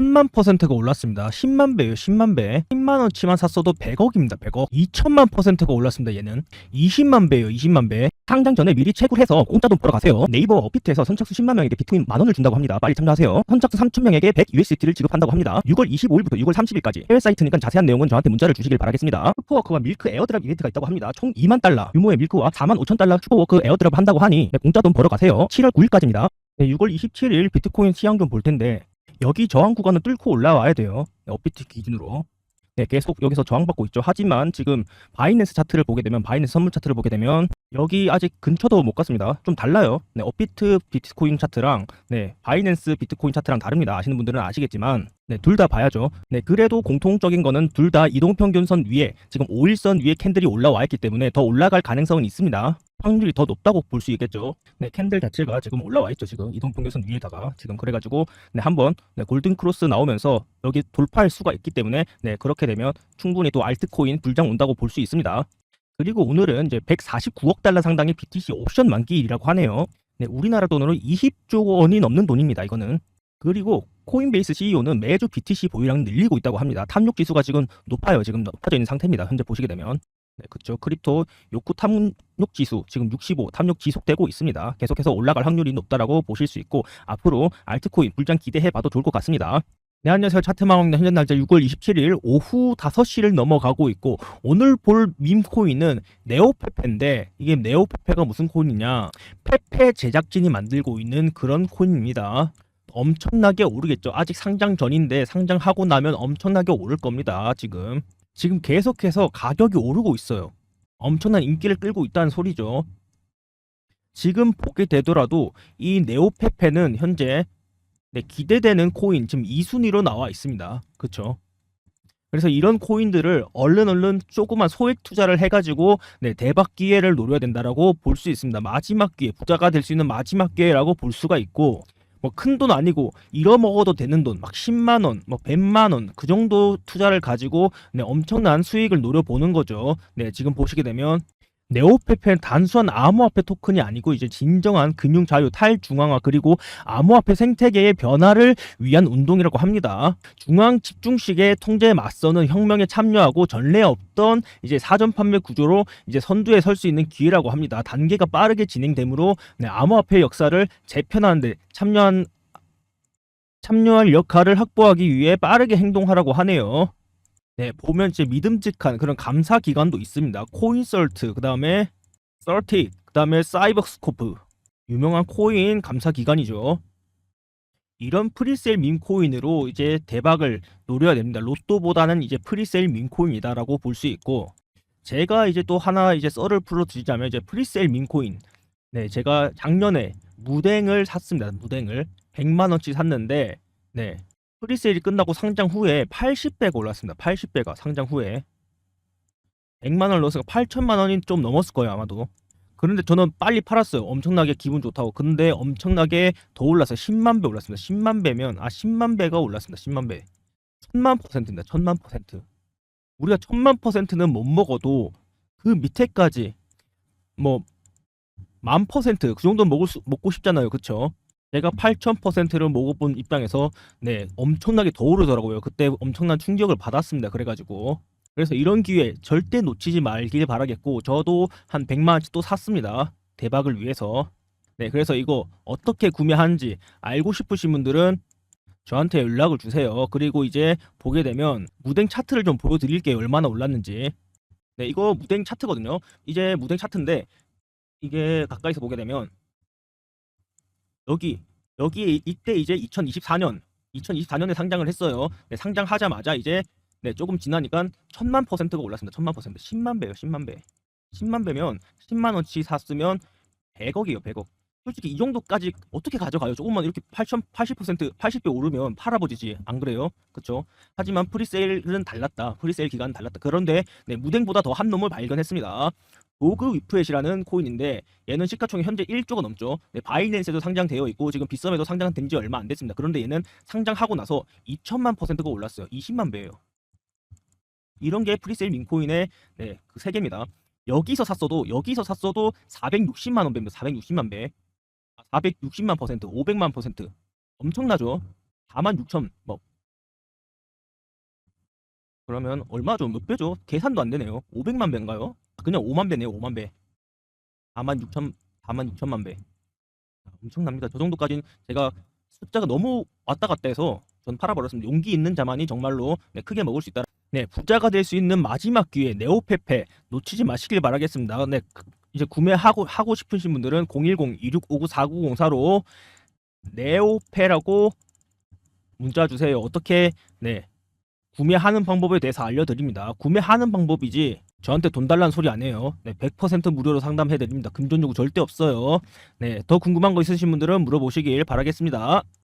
천만 퍼센트가 올랐습니다. 10만 배요, 10만 배. 10만 원치만 샀어도 100억입니다, 100억. 2천만 퍼센트가 올랐습니다, 얘는. 20만 배요, 20만 배. 상장 전에 미리 채굴해서 공짜 돈 벌어 가세요. 네이버 업비트에서 선착수 10만 명에게 비트코인 만 원을 준다고 합니다. 빨리 참가하세요. 선착수 3천 명에게 100 USDT를 지급한다고 합니다. 6월 25일부터 6월 30일까지 해외 사이트니까 자세한 내용은 저한테 문자를 주시길 바라겠습니다. 슈퍼워크와 밀크 에어드랍 이벤트가 있다고 합니다. 총 2만 달러 유모의 밀크와 4만 5천 달러 슈퍼워크 에어드랍 한다고 하니 네, 공짜 돈 벌어 가세요. 7월 9일까지입니다. 네, 6월 27일 비트코인 시황 좀볼 텐데 여기 저항 구간을 뚫고 올라와야 돼요. 네, 업비트 기준으로. 네, 계속 여기서 저항받고 있죠. 하지만 지금 바이낸스 차트를 보게 되면 바이낸스 선물 차트를 보게 되면 여기 아직 근처도 못 갔습니다. 좀 달라요. 네, 업비트 비트코인 차트랑 네, 바이낸스 비트코인 차트랑 다릅니다. 아시는 분들은 아시겠지만 네, 둘 다 봐야죠. 네, 그래도 공통적인 거는 둘 다 이동평균선 위에 지금 5일선 위에 캔들이 올라와 있기 때문에 더 올라갈 가능성은 있습니다. 확률이 더 높다고 볼 수 있겠죠. 네, 캔들 자체가 지금 올라와 있죠. 지금 이동평균선 위에다가 지금 그래가지고 네, 한번 네, 골든 크로스 나오면서 여기 돌파할 수가 있기 때문에 네, 그렇게 되면 충분히 또 알트코인 불장 온다고 볼 수 있습니다. 그리고 오늘은 이제 149억 달러 상당의 BTC 옵션 만기일이라고 하네요. 네, 우리나라 돈으로 20조 원이 넘는 돈입니다. 이거는. 그리고 코인베이스 CEO는 매주 BTC 보유량을 늘리고 있다고 합니다. 탐욕 지수가 지금 높아요. 지금 높아져 있는 상태입니다. 현재 보시게 되면. 네, 그렇죠. 크립토 욕구 탐욕 지수 지금 65 탐욕 지속되고 있습니다. 계속해서 올라갈 확률이 높다라고 보실 수 있고 앞으로 알트코인 불장 기대해 봐도 좋을 것 같습니다. 네, 안녕하세요. 차트망왕 현재 날짜 6월 27일 오후 5시를 넘어가고 있고 오늘 볼 밈코인은 네오페페인데 이게 네오페페가 무슨 코인이냐? 페페 제작진이 만들고 있는 그런 코인입니다. 엄청나게 오르겠죠. 아직 상장 전인데 상장하고 나면 엄청나게 오를 겁니다. 지금 지금 계속해서 가격이 오르고 있어요. 엄청난 인기를 끌고 있다는 소리죠. 지금 보게 되더라도 이 네오페페는 현재 네, 기대되는 코인 지금 2순위로 나와 있습니다. 그렇죠? 그래서 이런 코인들을 얼른 얼른 조그만 소액 투자를 해가지고 네, 대박 기회를 노려야 된다라고 볼 수 있습니다. 마지막 기회, 부자가 될 수 있는 마지막 기회라고 볼 수가 있고 뭐 큰 돈 아니고 잃어먹어도 되는 돈, 막 10만 원, 뭐 100만 원 그 정도 투자를 가지고 네, 엄청난 수익을 노려보는 거죠. 네, 지금 보시게 되면 네오페페는 단순한 암호화폐 토큰이 아니고 이제 진정한 금융 자유 탈중앙화 그리고 암호화폐 생태계의 변화를 위한 운동이라고 합니다. 중앙 집중식의 통제에 맞서는 혁명에 참여하고 전례 없던 이제 사전 판매 구조로 이제 선두에 설 수 있는 기회라고 합니다. 단계가 빠르게 진행되므로 네, 암호화폐 역사를 재편하는데 참여한 참여할 역할을 확보하기 위해 빠르게 행동하라고 하네요. 네, 보면 이제 믿음직한 그런 감사 기관도 있습니다. 코인설트, 그 다음에 썰틱, 그 다음에 사이버스코프. 유명한 코인 감사 기관이죠. 이런 프리세일 밈코인으로 이제 대박을 노려야 됩니다. 로또보다는 이제 프리세일 밈코인이다라고 볼 수 있고, 제가 이제 또 하나 이제 썰을 풀어드리자면 이제 프리세일 밈코인. 네, 제가 작년에 무댕을 샀습니다. 무댕을 100만 원치 샀는데, 네, 프리세일이 끝나고 상장 후에 80배가 올랐습니다. 80배가 상장 후에 100만 원 넣었으니까 8천만 원이 좀 넘었을 거예요 아마도. 그런데 저는 빨리 팔았어요. 엄청나게 기분 좋다고. 근데 엄청나게 더 올랐어요. 10만 배 올랐습니다. 10만 배면 아 10만 배가 올랐습니다. 10만 배. 천만 퍼센트입니다. 천만 퍼센트. 우리가 천만 퍼센트는 못 먹어도 그 밑에까지 뭐 만 퍼센트 그 정도 먹을 수, 먹고 싶잖아요. 그쵸? 제가 8,000%를 먹어본 입장에서 네 엄청나게 더 오르더라고요. 그때 엄청난 충격을 받았습니다. 그래가지고 그래서 이런 기회 절대 놓치지 말길 바라겠고 저도 한 100만 원씩 또 샀습니다. 대박을 위해서 네 그래서 이거 어떻게 구매하는지 알고 싶으신 분들은 저한테 연락을 주세요. 그리고 이제 보게 되면 무댕 차트를 좀 보여드릴게요. 얼마나 올랐는지. 네 이거 무댕 차트거든요. 이제 무댕 차트인데 이게 가까이서 보게 되면 여기 여기 이때 이제 2024년 2024년에 상장을 했어요. 네, 상장하자마자 이제 네, 조금 지나니까 천만 퍼센트가 올랐습니다. 천만 퍼센트. 10만 배요. 10만 배. 10만 배면 10만 원치 샀으면 100억이에요. 100억. 솔직히 이 정도까지 어떻게 가져가요? 조금만 이렇게 8천 80% 80배 오르면 팔아버지지. 안 그래요? 그렇죠? 하지만 프리세일은 달랐다. 프리세일 기간은 달랐다. 그런데 네, 무댕보다 더 한 놈을 발견했습니다. 로그 위프엣이라는 코인인데 얘는 시가총액 현재 1조가 넘죠. 네, 바이낸스에도 상장되어 있고 지금 빗썸에도 상장된 지 얼마 안 됐습니다. 그런데 얘는 상장하고 나서 2천만 퍼센트가 올랐어요. 20만 배예요. 이런 게 프리세일 민코인의 네, 그 세계입니다. 여기서 샀어도 여기서 샀어도 460만 원 배입니다. 460만 배. 460만 퍼센트, 500만 퍼센트. 엄청나죠? 4만 6천 뭐 그러면 얼마죠? 몇 배죠? 계산도 안 되네요. 500만 배인가요? 그냥 5만 배네요. 5만 배. 4만 6천 4만 6천만 배. 엄청납니다. 저 정도까지는 제가 숫자가 너무 왔다 갔다 해서 전 팔아버렸습니다. 용기 있는 자만이 정말로 네, 크게 먹을 수 있다. 네, 부자가 될 수 있는 마지막 기회 네오페페 놓치지 마시길 바라겠습니다. 네, 그- 이제 구매하고 하고 싶으신 분들은 010-2659-4904로 네오페라고 문자 주세요. 어떻게 네 구매하는 방법에 대해서 알려드립니다. 구매하는 방법이지 저한테 돈 달라는 소리 안 해요. 네, 100% 무료로 상담해 드립니다. 금전 요구 절대 없어요. 네, 더 궁금한 거 있으신 분들은 물어보시길 바라겠습니다.